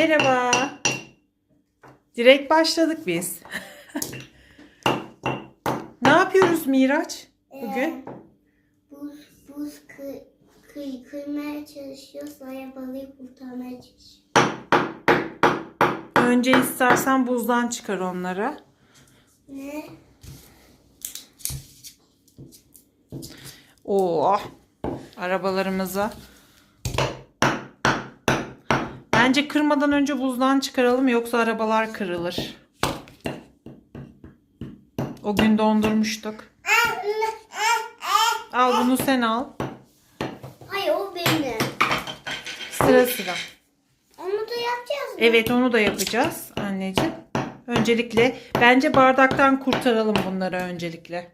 Merhaba. Direkt başladık biz. ne yapıyoruz Miraç bugün? Ee, buz buz kı, kıy, kırmaya çalışıyor. Sonra balığı kurtarmaya çalışıyor. Önce istersen buzdan çıkar onları. Ne? Oo, arabalarımızı. Bence kırmadan önce buzdan çıkaralım yoksa arabalar kırılır. O gün dondurmuştuk. Al bunu sen al. Hayır o benim. Sıra sıra. Onu da yapacağız mı? Evet onu da yapacağız anneciğim. Öncelikle bence bardaktan kurtaralım bunları öncelikle.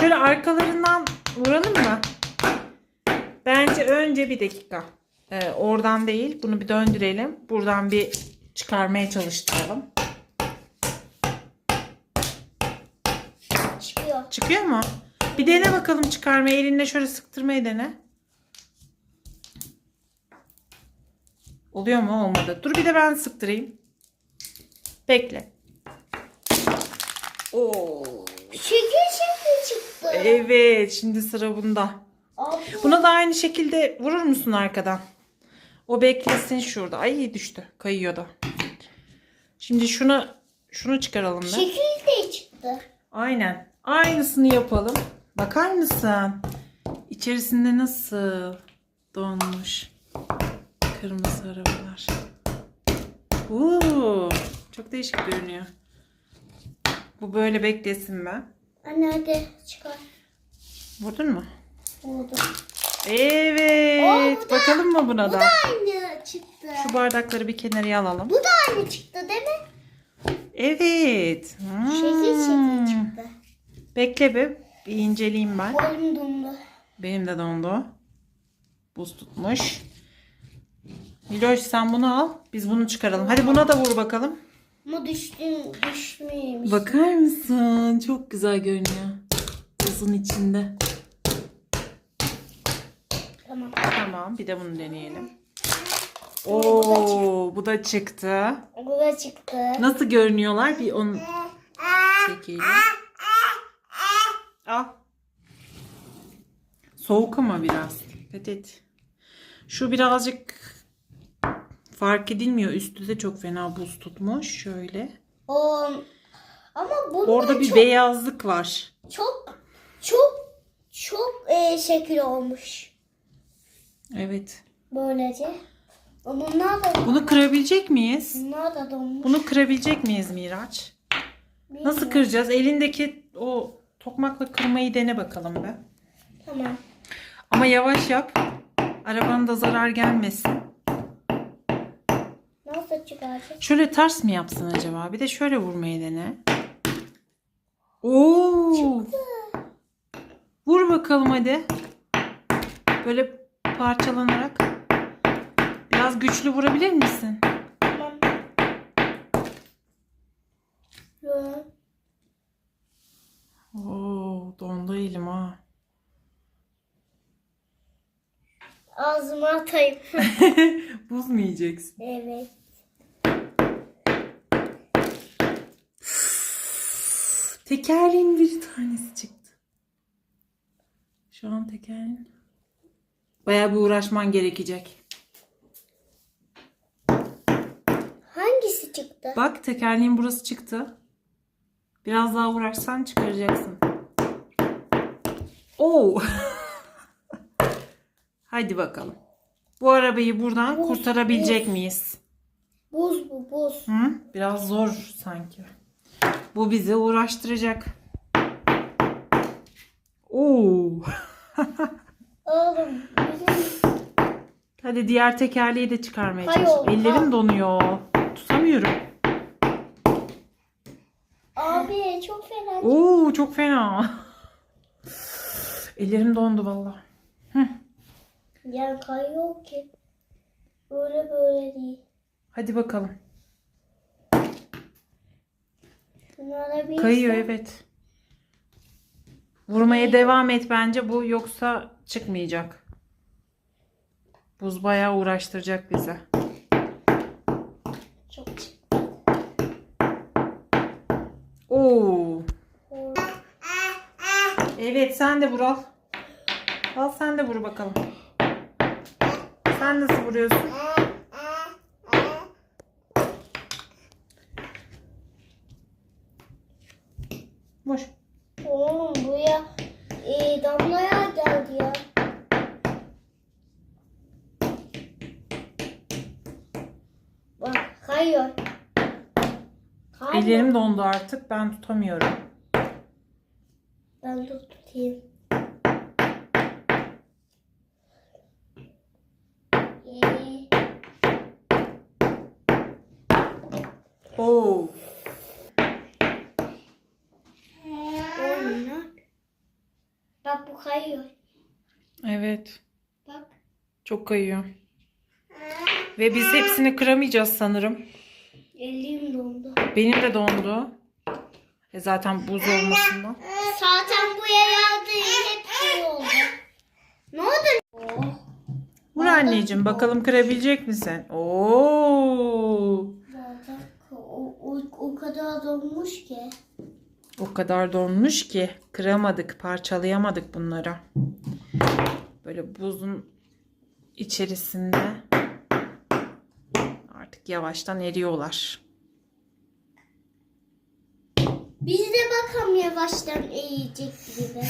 Şöyle arkalarından vuralım mı? Bence önce bir dakika. Ee, oradan değil bunu bir döndürelim. Buradan bir çıkarmaya çalıştıralım. Çıkıyor. Çıkıyor mu? Bir dene bakalım çıkarmayı. Elinle şöyle sıktırmayı dene. Oluyor mu? Olmadı. Dur bir de ben sıktırayım. Bekle. Oo. Şekil şekil çıktı. Evet, şimdi sıra bunda. Abla. Buna da aynı şekilde vurur musun arkadan? O beklesin şurada. Ay düştü. Kayıyordu. Şimdi şunu şunu çıkaralım da. Şekil de çıktı. Aynen. Aynısını yapalım. Bakar mısın? İçerisinde nasıl donmuş kırmızı arabalar. Oo, çok değişik görünüyor. Bu böyle beklesin ben. Anne hadi çıkar. Vurdun mu? Oldu. Evet. Oo, bu da- Bakalım mı buna Bu da? da aynı çıktı. Şu bardakları bir kenara alalım. Bu da aynı çıktı değil mi? Evet. Hmm. Şekil şekil çıktı. Bekle be. Bir inceleyeyim ben. Boynum dondu. Benim de dondu. Buz tutmuş. Miloş sen bunu al. Biz bunu çıkaralım. Hadi buna da vur bakalım. Ama düştüm, düşmeyeyim. Bakar mısın? Çok güzel görünüyor. Buzun içinde. Tamam. Tamam. Bir de bunu deneyelim. Oo, bu da çıktı. Bu da çıktı. Nasıl görünüyorlar? Bir onu çekelim. Al. Soğuk ama biraz. Dikkat et. Şu birazcık fark edilmiyor. Üstü de çok fena buz tutmuş. Şöyle. O, ama bunda Orada bir çok, beyazlık var. çok çok çok e, şekil olmuş. Evet. Böylece. Bunlar da Bunu kırabilecek miyiz? bunlar da donmuş. Bunu kırabilecek miyiz Miraç? Nasıl Bilmiyorum. kıracağız? Elindeki o tokmakla kırmayı dene bakalım be. Tamam. Ama yavaş yap. Arabana da zarar gelmesin. Nasıl çıkaracağız? Şöyle ters mi yapsın acaba? Bir de şöyle vurmayı dene. Oo! Vur bakalım hadi. Böyle parçalanarak. Biraz güçlü vurabilir misin? Tamam. Oo, dondu elim ha. Ağzıma atayım. Buz mu yiyeceksin? evet. Tekerleğin bir tanesi çıktı. Şu an tekerleğin. Bayağı bir uğraşman gerekecek. Hangisi çıktı? Bak tekerleğin burası çıktı. Biraz daha uğraşsan çıkaracaksın. Oo. Hadi bakalım. Bu arabayı buradan Buz, kurtarabilecek miyiz? Buz bu buz. Hı? Biraz zor sanki. Bu bizi uğraştıracak. Oo. Oğlum bizim Hadi diğer tekerleği de çıkarmaya Hayır, çalış. Ellerim al. donuyor. Tutamıyorum. abi çok fena. Oo çok fena. Ellerim dondu vallahi. Yani kayıyor ki. Böyle böyle değil. Hadi bakalım. Bunlara bir Kayıyor evet. Vurmaya devam et bence bu yoksa çıkmayacak. Buz bayağı uğraştıracak bize. Çok Oo. Evet sen de vur al. Al sen de vur bakalım. Sen nasıl vuruyorsun? E, damlaya geldi ya. Bak kayıyor. Kayıyor. Ellerim dondu artık. Ben tutamıyorum. Ben de tutayım. Ee, Oo. oğlum ne? Bak bu kayıyor. Evet. Bak. Çok kayıyor. Ve biz hepsini kıramayacağız sanırım. Elim dondu. Benim de dondu. E zaten buz olmasından. Zaten bu yağdı hep şey oldu. Ne oldu? Oh. Vur anneciğim bakalım kırabilecek misin? Oo. Zaten o, o, o kadar donmuş ki. O kadar donmuş ki kıramadık, parçalayamadık bunları. Böyle buzun içerisinde artık yavaştan eriyorlar. Biz de bakalım yavaştan eğecek gibi.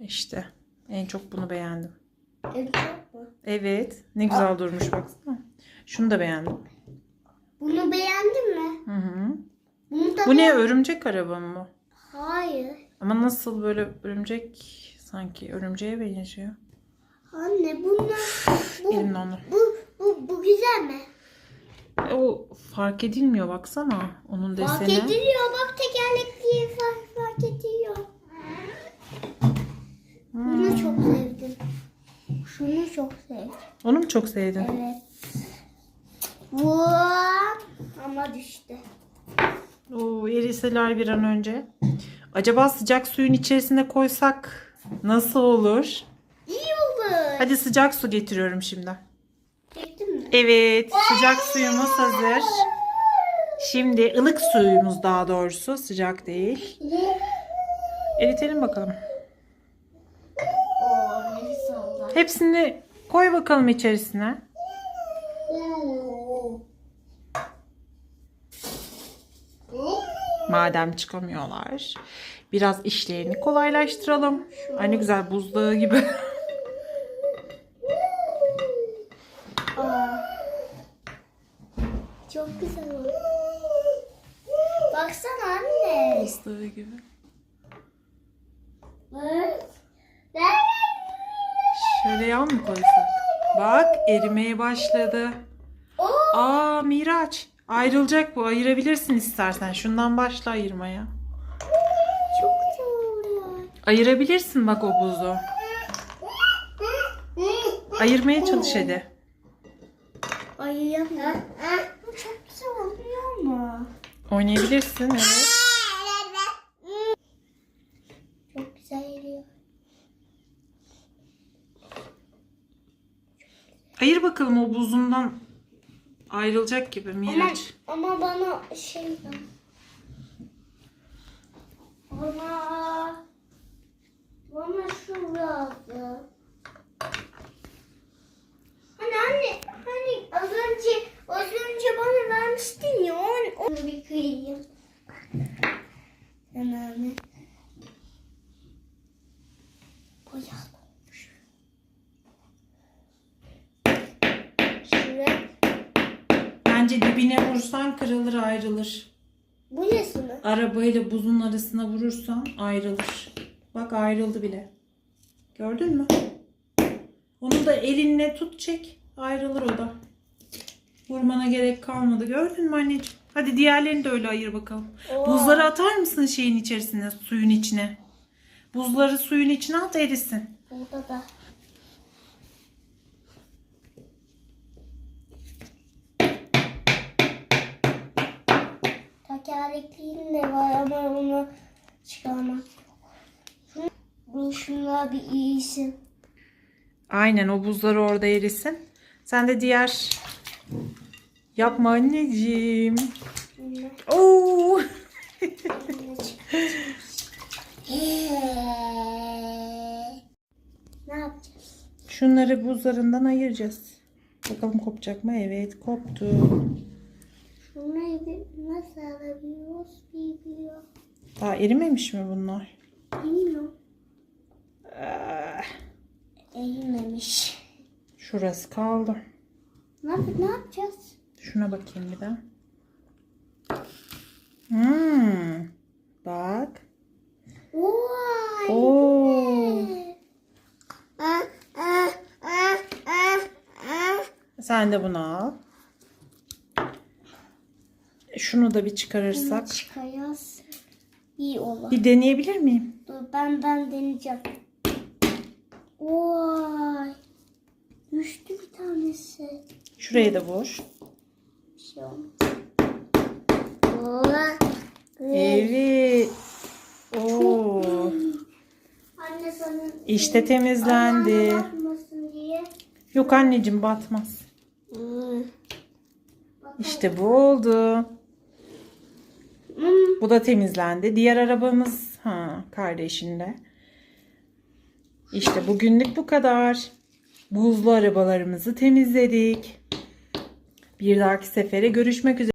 İşte en çok bunu beğendim. En çok mu? Evet, ne güzel durmuş baksana. Şunu da beğendim. Bunu beğendin mi? Hı hı. Bunu da Bu ne örümcek araba mı? Hayır. Ama nasıl böyle örümcek sanki örümceğe benziyor. Anne bunlar bu, onu. bu, bu, bu güzel mi? E, O fark edilmiyor baksana onun deseni. Fark ediliyor bak tekerlekli fark, fark ediliyor. Hmm. Bunu çok sevdim. Şunu çok sevdim. Onu mu çok sevdin? Evet. Vaa! Ama düştü. Oo, eriseler bir an önce. Acaba sıcak suyun içerisine koysak nasıl olur? İyi olur. Hadi sıcak su getiriyorum şimdi. Çektin mi? Evet, sıcak suyumuz hazır. Şimdi ılık suyumuz daha doğrusu sıcak değil. Eritelim bakalım. Oo. Hepsini koy bakalım içerisine. Oo. Madem çıkamıyorlar. Biraz işlerini kolaylaştıralım. Ay ne güzel buzdağı gibi. Aa. Çok güzel oldu. Baksana anne. buzdağı gibi. Şöyle yan mı koysak? Bak erimeye başladı. Aa Miraç. Ayrılacak bu. Ayırabilirsin istersen. Şundan başla ayırmaya. Çok güzel oluyor. Ayırabilirsin bak o buzu. Ayırmaya çalış hadi. Ayıyamıyorum. Bu çok güzel oluyor mu? Oynayabilirsin evet. Çok güzel geliyor. Ayır bakalım o buzundan ayrılacak gibi Ama, Miraç. ama bana şey bana bana şu lazım. Hani anne hani az önce az önce bana vermiştin ya onu, onu bir kıyayım. Hemen. Bayağı olmuş. Şuraya. Bence vursan kırılır ayrılır. Bu nesi mi? Arabayla buzun arasına vurursan ayrılır. Bak ayrıldı bile. Gördün mü? Onu da elinle tut çek. Ayrılır o da. Vurmana gerek kalmadı. Gördün mü anneciğim? Hadi diğerlerini de öyle ayır bakalım. Oo. Buzları atar mısın şeyin içerisine, suyun içine? Buzları suyun içine at erisin. Burada da. Tekerlekliğin de var ama onu çıkarmak yok. Bu şunlar bir iyisin. Aynen o buzları orada erisin. Sen de diğer... Yapma anneciğim. Oo! ne yapacağız? Şunları buzlarından ayıracağız. Bakalım kopacak mı? Evet koptu. Şunları bir nasıl alabiliyoruz bilmiyorum. Daha erimemiş mi bunlar? Bilmiyorum. Ah, Eğilmemiş. Şurası kaldı. Ne, yap- ne yapacağız? Şuna bakayım bir daha. Hmm. Bak. Vay. Oo. Ah, ah, ah. Sen de bunu al. Şunu da bir çıkarırsak. Çıkayız. İyi olur. Bir deneyebilir miyim? Dur ben ben deneyeceğim. Vay. Düştü bir tanesi. Şuraya da vur. Bir şey olmaz. Evet. Oo. Anne sana İşte temizlendi. Batmasın diye. Yok anneciğim batmaz. İşte bu oldu. Hmm. Bu da temizlendi. Diğer arabamız ha kardeşinde. İşte bugünlük bu kadar. Buzlu arabalarımızı temizledik. Bir dahaki sefere görüşmek üzere.